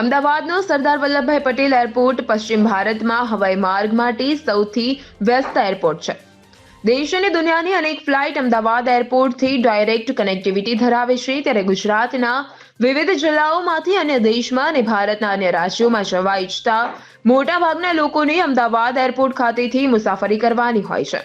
અમદાવાદનો Sardar Vallabhbhai Patel airport પશ્ચિમ ભારતમાં હવાઈ માર્ગ માટે સૌથી વ્યસ્ત એરપોર્ટ છે. દેશ અને દુનિયાની અનેક ફ્લાઇટ અમદાવાદ એરપોર્ટથી ડાયરેક્ટ કનેક્ટિવિટી ધરાવે છે. ત્યારે ગુજરાતના વિવિધ જિલ્લાઓમાંથી અન્ય દેશમાં અને ભારતના અન્ય રાજ્યોમાં જવા ઈચ્છતા મોટાભાગના લોકોને અમદાવાદ એરપોર્ટ ખાતેથી મુસાફરી કરવાની હોય છે.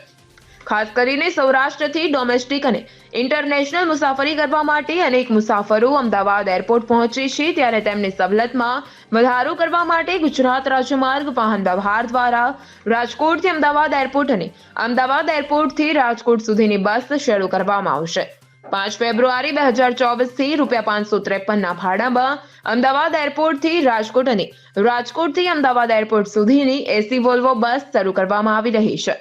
ખાસ કરીને સૌરાષ્ટ્રથી ડોમેસ્ટિક અને ઇન્ટરનેશનલ મુસાફરી કરવા માટે અનેક મુસાફરો અમદાવાદ એરપોર્ટ પહોંચે છે. ત્યારે તેમની સવલતમાં વધારો કરવા માટે ગુજરાત રાજમાર્ગ વાહન વ્યવહાર દ્વારા રાજકોટથી અમદાવાદ એરપોર્ટ અને અમદાવાદ એરપોર્ટથી રાજકોટ સુધીની બસ શરૂ કરવામાં આવશે. પાંચ ફેબ્રુઆરી બે હજાર ચોવીસથી રૂપિયા પાંચસો ત્રેપનના ભાડામાં અમદાવાદ એરપોર્ટથી રાજકોટ અને રાજકોટથી અમદાવાદ એરપોર્ટ સુધીની એસી વોલ્વો બસ શરૂ કરવામાં આવી રહી છે.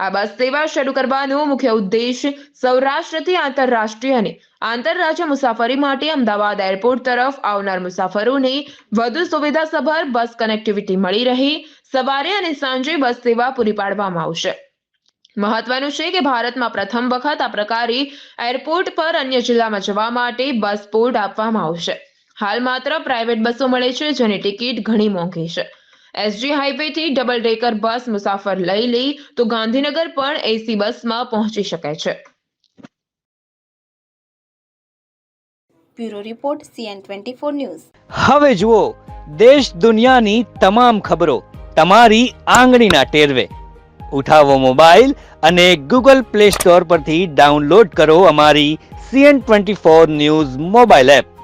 આ બસ સેવા શરૂ કરવાનો મુખ્ય ઉદ્દેશ સૌરાષ્ટ્રથી આંતરરાષ્ટ્રીય અને આંતરરાજ્ય મુસાફરી માટે અમદાવાદ એરપોર્ટ તરફ આવનાર મુસાફરોને વધુ સુવિધાસભર બસ કનેક્ટિવિટી મળી રહે. સવારે અને સાંજે બસ સેવા પૂરી પાડવામાં આવશે. મહત્વનું છે કે ભારતમાં પ્રથમ વખત આ પ્રકારે એરપોર્ટ પર અન્ય જિલ્લામાં જવા માટે બસ પોર્ટ આપવામાં આવશે. હાલ માત્ર પ્રાઇવેટ બસો મળે છે, જેની ટિકિટ ઘણી મોંઘી છે. એસજી હાઈવેથી ડબલ ડેકર બસ મુસાફર લઈ લઈ તો ગાંધીનગર પણ એસી બસમાં પહોંચી શકે છે. Bureau report CN twenty four news. હવે જુઓ દેશ દુનિયાની તમામ ખબરો તમારી આંગળીના ટેરવે. ઉઠાવો મોબાઈલ અને ગૂગલ પ્લે સ્ટોર પરથી ડાઉનલોડ કરો અમારી CN twenty four news mobile app.